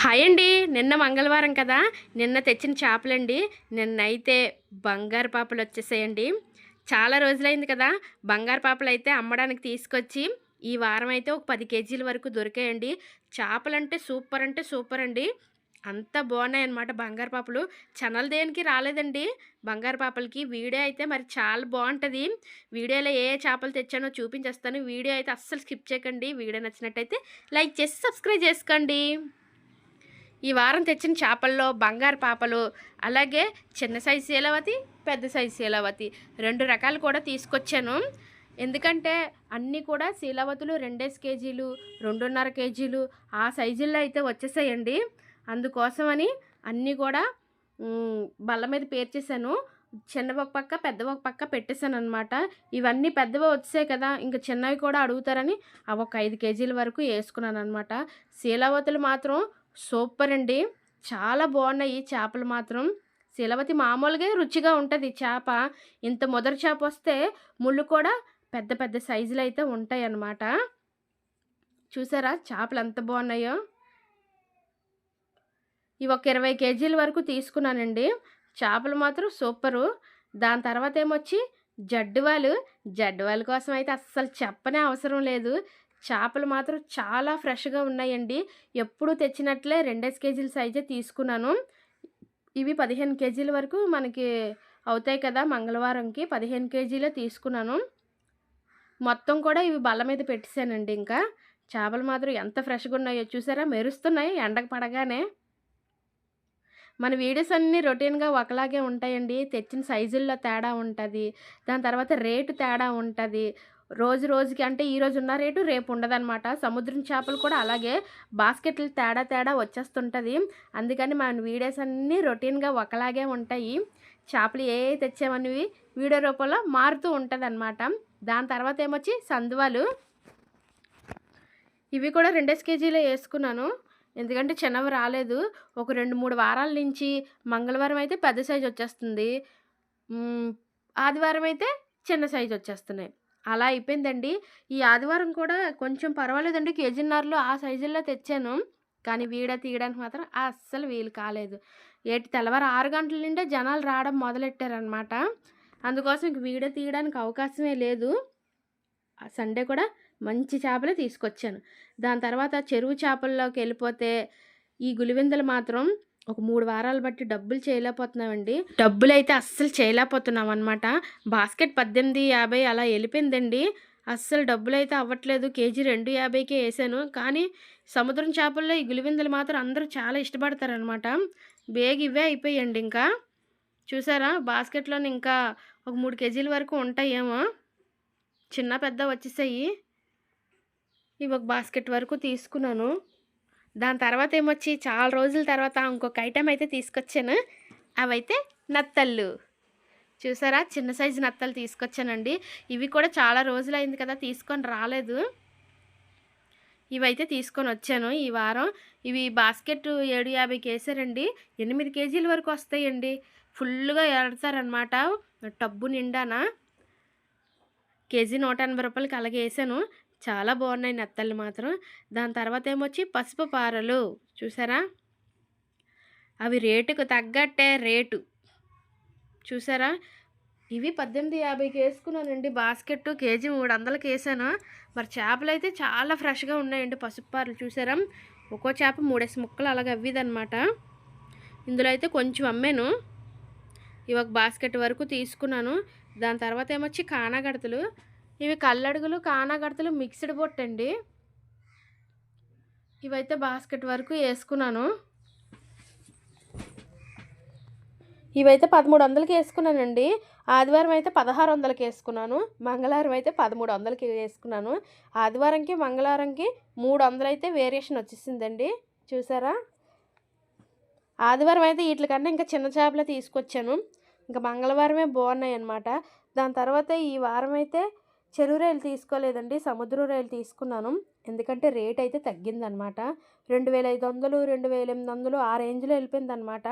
Hi అండి. నిన్న మంగళవారం కదా? నిన్న తెచ్చిన చేపలండి. నిన్నైతే బంగారు పాపలు వచ్చేసాయండి. చాలా రోజులైంది కదా? బంగారు పాపలు అయితే అమ్మడానికి తీసుకొచ్చి ఈ వారం అయితే ఒక పది కేజీల వరకు దొరికాయండి. చేపలంటే సూపర్ అంటే సూపర్ అండి. అంత బాగున్నాయి అనమాట బంగారు పాపలు. ఛానల్ దేనికి రాలేదండి. బంగారు పాపలకి వీడియో అయితే మరి చాలా బాగుంటుంది. వీడియోలో ఏ ఏ చేపలు తెచ్చానో చూపించేస్తాను. వీడియో అయితే అస్సలు స్కిప్ చేయకండి. వీడియో నచ్చినట్టయితే లైక్ చేసి సబ్స్క్రైబ్ చేసుకోండి. ఈ వారం తెచ్చిన చేపల్లో బంగారు పాపలు అలాగే చిన్న సైజు శీలవతి పెద్ద సైజు శీలవతి రెండు రకాలు కూడా తీసుకొచ్చాను. ఎందుకంటే అన్నీ కూడా శీలవతులు రెండేసి కేజీలు రెండున్నర కేజీలు ఆ సైజుల్లో అయితే వచ్చేసాయండి. అందుకోసమని అన్నీ కూడా బల్ల మీద పేర్చేసాను చిన్నవి ఒక పక్క పెద్దవి ఒక పక్క పెట్టేశాను అనమాట ఇవన్నీ పెద్దవి వచ్చాయి కదా ఇంకా చిన్నవి కూడా అడుగుతారని అవి ఒక ఐదు కేజీల వరకు వేసుకున్నాను అనమాట శీలావతులు మాత్రం సూపర్ అండి. చాలా బాగున్నాయి చేపలు మాత్రం. శిలవతి మామూలుగా రుచిగా ఉంటుంది చేప. ఇంత మొదటి చేప వస్తే ముళ్ళు కూడా పెద్ద పెద్ద సైజులు అయితే ఉంటాయి అన్నమాట. చూసారా చేపలు ఎంత బాగున్నాయో. ఇవి ఒక ఇరవై కేజీల వరకు తీసుకున్నానండి. చేపలు మాత్రం సూపరు. దాని తర్వాత ఏమొచ్చి జడ్డువాలు. జడ్డువాల కోసం అయితే అస్సలు చెప్పనే అవసరం లేదు. చేపలు మాత్రం చాలా ఫ్రెష్గా ఉన్నాయండి. ఎప్పుడు తెచ్చినట్లే రెండేసి కేజీల సైజే తీసుకున్నాను. ఇవి పదిహేను కేజీల వరకు మనకి అవుతాయి కదా మంగళవారంకి పదిహేను కేజీలే తీసుకున్నాను. మొత్తం కూడా ఇవి బల్ల మీద పెట్టేశానండి ఇంకా. చేపలు మాత్రం ఎంత ఫ్రెష్గా ఉన్నాయో చూసారా? మెరుస్తున్నాయి ఎండకు పడగానే. మన వీడియోస్ అన్నీ రొటీన్గా ఒకలాగే ఉంటాయండి. తెచ్చిన సైజుల్లో తేడా ఉంటుంది. దాని తర్వాత రేటు తేడా ఉంటుంది. రోజు రోజుకి అంటే ఈరోజు ఉన్న రేటు రేపు ఉండదన్నమాట. సముద్రం చేపలు కూడా అలాగే బాస్కెట్లు తేడా తేడా వచ్చేస్తుంటుంది. అందుకని మన వీడియోస్ అన్నీ రొటీన్గా ఒకలాగే ఉంటాయి. చేపలు ఏ తెచ్చామనేవి వీడియో రూపంలో మారుతూ ఉంటుంది దాని తర్వాత ఏమొచ్చి? సందువాలు. ఇవి కూడా రెండేసి కేజీలో వేసుకున్నాను. ఎందుకంటే చిన్నవి రాలేదు. ఒక రెండు మూడు వారాల నుంచి మంగళవారం అయితే పెద్ద సైజు వచ్చేస్తుంది. ఆదివారం అయితే చిన్న సైజు వచ్చేస్తున్నాయి. అలా అయిపోయిందండి. ఈ ఆదివారం కూడా కొంచెం పర్వాలేదండి. కేజీన్నరలో ఆ సైజుల్లో తెచ్చాను. కానీ వీడ తీయడానికి మాత్రం అస్సలు వీలు కాలేదు. ఏటి తెల్లవారు ఆరు గంటల నుండే జనాలు రావడం మొదలెట్టారనమాట అందుకోసం ఇంక వీడ తీయడానికి అవకాశమే లేదు. సండే కూడా మంచి చేపలే తీసుకొచ్చాను. దాని తర్వాత చెరువు చేపల్లోకి వెళ్ళిపోతే ఈ గులివిందలు మాత్రం ఒక మూడు వారాలు బట్టి డబ్బులు చేయలేకపోతున్నామండి. డబ్బులు అయితే అస్సలు చేయలేకపోతున్నాం అనమాట బాస్కెట్ పద్దెనిమిది యాభై అలా వెళ్ళిపోయిందండి. అస్సలు డబ్బులు అయితే అవ్వట్లేదు. కేజీ రెండు యాభైకే వేసాను. కానీ సముద్రం చేపల్లో ఈ గులివిందులు మాత్రం అందరూ చాలా ఇష్టపడతారనమాట బేగ్ ఇవే అయిపోయాయండి ఇంకా. చూసారా? బాస్కెట్లోని ఇంకా ఒక మూడు కేజీల వరకు ఉంటాయేమో. చిన్న పెద్ద వచ్చేసాయి. ఇవి ఒక బాస్కెట్ వరకు తీసుకున్నాను. దాని తర్వాత ఏమొచ్చి చాలా రోజుల తర్వాత ఇంకొక ఐటెం అయితే తీసుకొచ్చాను. అవైతే నత్తళ్ళు. చూసారా? చిన్న సైజు నత్తలు తీసుకొచ్చానండి. ఇవి కూడా చాలా రోజులైంది కదా తీసుకొని రాలేదు. ఇవైతే తీసుకొని వచ్చాను ఈ వారం. ఇవి బాస్కెట్ ఏడు యాభైకి వేసారండి ఎనిమిది కేజీల వరకు వస్తాయండి. ఫుల్గా ఎడతారనమాట టబ్బు నిండానా? కేజీ నూట ఎనభై రూపాయలకి అలాగే వేసాను. చాలా బాగున్నాయి నత్తలు మాత్రం. దాని తర్వాత ఏమొచ్చి? పసుపు పారలు. చూసారా? అవి రేటుకు తగ్గట్టే రేటు. చూసారా? ఇవి పద్దెనిమిది యాభైకి వేసుకున్నానండి. బాస్కెట్ కేజీ మూడు వందలకి వేసాను. మరి చేపలు అయితే చాలా ఫ్రెష్గా ఉన్నాయండి పసుపు పారలు. చూసారా? ఒక్కో చేప మూడేసి ముక్కలు అలాగ అవ్విదనమాట ఇందులో అయితే కొంచెం అమ్మాను. ఇవి ఒక బాస్కెట్ వరకు తీసుకున్నాను. దాని తర్వాత ఏమొచ్చి? కానాగడతలు. ఇవి కల్లడుగులు కానాగడతలు మిక్స్డ్ బొట్ అండి. ఇవైతే బాస్కెట్ వరకు వేసుకున్నాను. ఇవైతే పదమూడు వందలకి వేసుకున్నానండి. ఆదివారం అయితే పదహారు వందలకి వేసుకున్నాను. మంగళవారం అయితే పదమూడు వందలకి వేసుకున్నాను. ఆదివారంకి మంగళవారంకి మూడు వందలు అయితే వేరియేషన్ వచ్చేసిందండి. చూసారా? ఆదివారం అయితే వీటికన్నా ఇంకా చిన్న చేపలే తీసుకొచ్చాను. ఇంకా మంగళవారమే బాగున్నాయి అన్నమాట దాని తర్వాత ఈ వారం అయితే చెరువు రైలు తీసుకోలేదండి సముద్ర రైలు తీసుకున్నాను. ఎందుకంటే రేట్ అయితే తగ్గిందనమాట. రెండు వేల ఐదు వందలు రెండు వేల ఎనిమిది వందలు ఆ రేంజ్లో వెళ్ళిపోయిందనమాట.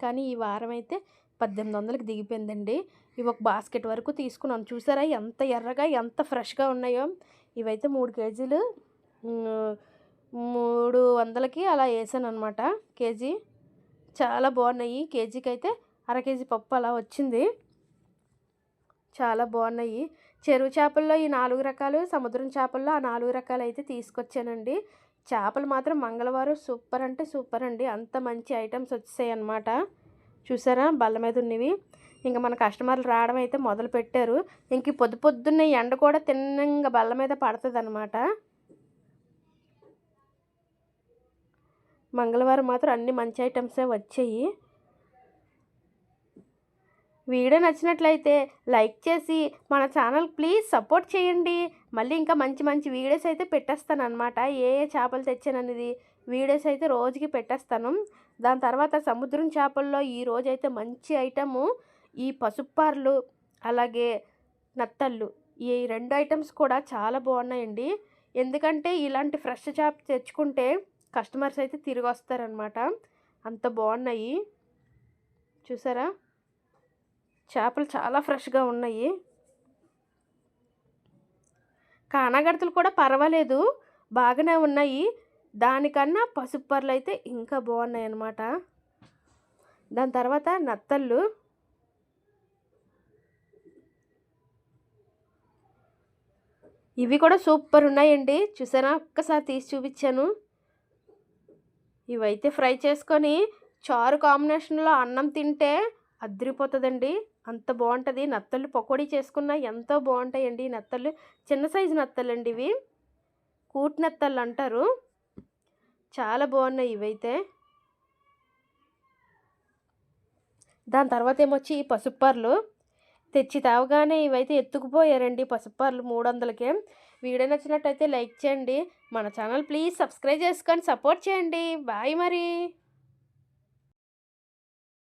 కానీ ఈ వారం అయితే పద్దెనిమిది వందలకి దిగిపోయిందండి. ఇవి ఒక బాస్కెట్ వరకు తీసుకున్నాను. చూసారా ఎంత ఎర్రగా ఎంత ఫ్రెష్గా ఉన్నాయో. ఇవైతే మూడు కేజీలు మూడు వందలకి అలా వేసాను అనమాట కేజీ. చాలా బాగున్నాయి. కేజీకి అయితే అర కేజీ పప్పు అలా వచ్చింది. చాలా బాగున్నాయి. చెరువు చేపల్లో ఈ నాలుగు రకాలు సముద్రం చేపల్లో ఆ నాలుగు రకాలు అయితే తీసుకొచ్చానండి. చేపలు మాత్రం మంగళవారం సూపర్ అంటే సూపర్ అండి. అంత మంచి ఐటమ్స్ వచ్చాయి అన్నమాట చూసారా? బల్ల మీద ఉన్నవి. ఇంకా మన కస్టమర్లు రావడం అయితే మొదలు పెట్టారు. ఇంక పొద్దు పొద్దున్నే ఎండ కూడా తిన్నంగా బల్ల మీద పడుతుంది అనమాట మంగళవారం మాత్రం అన్ని మంచి ఐటమ్సే వచ్చాయి. వీడియో నచ్చినట్లయితే లైక్ చేసి మన ఛానల్ ప్లీజ్ సపోర్ట్ చేయండి. మళ్ళీ ఇంకా మంచి మంచి వీడియోస్ అయితే పెట్టేస్తాను అనమాట ఏ ఏ చేపలు తెచ్చాననేది వీడియోస్ అయితే రోజుకి పెట్టేస్తాను. దాని తర్వాత సముద్రం చేపల్లో ఈ రోజైతే అయితే మంచి ఐటము ఈ పసుపార్లు అలాగే నత్తళ్ళు. ఈ రెండు ఐటమ్స్ కూడా చాలా బాగున్నాయండి. ఎందుకంటే ఇలాంటి ఫ్రెష్ చేప తెచ్చుకుంటే కస్టమర్స్ అయితే తిరిగి వస్తారనమాట అంత బాగున్నాయి. చూసారా? చేపలు చాలా ఫ్రెష్గా ఉన్నాయి. కానాగడతలు కూడా పర్వాలేదు. బాగానే ఉన్నాయి. దానికన్నా పసుపు పర్లు అయితే ఇంకా బాగున్నాయి అన్నమాట దాని తర్వాత నత్తళ్ళు. ఇవి కూడా సూపర్ ఉన్నాయండి. చూసారా? ఒక్కసారి తీసి చూపించాను. ఇవైతే ఫ్రై చేసుకొని చారు కాంబినేషన్లో అన్నం తింటే అదిరిపోతుందండి. అంత బాగుంటుంది నత్తలు పకోడీ చేసుకున్న ఎంతో బాగుంటాయండి ఈ చిన్న సైజు నత్తలు అండి ఇవి. కూటి నత్తలు అంటారు. చాలా బాగున్నాయి ఇవైతే. దాని తర్వాత ఏమొచ్చి ఈ పసుపర్లు తెచ్చి తావగానే ఇవైతే ఎత్తుకుపోయారండి పసుపర్లు మూడు వందలకే వీడియో నచ్చినట్టయితే లైక్ చేయండి. మన ఛానల్ ప్లీజ్ సబ్స్క్రైబ్ చేసుకొని సపోర్ట్ చేయండి. బాయ్ మరి.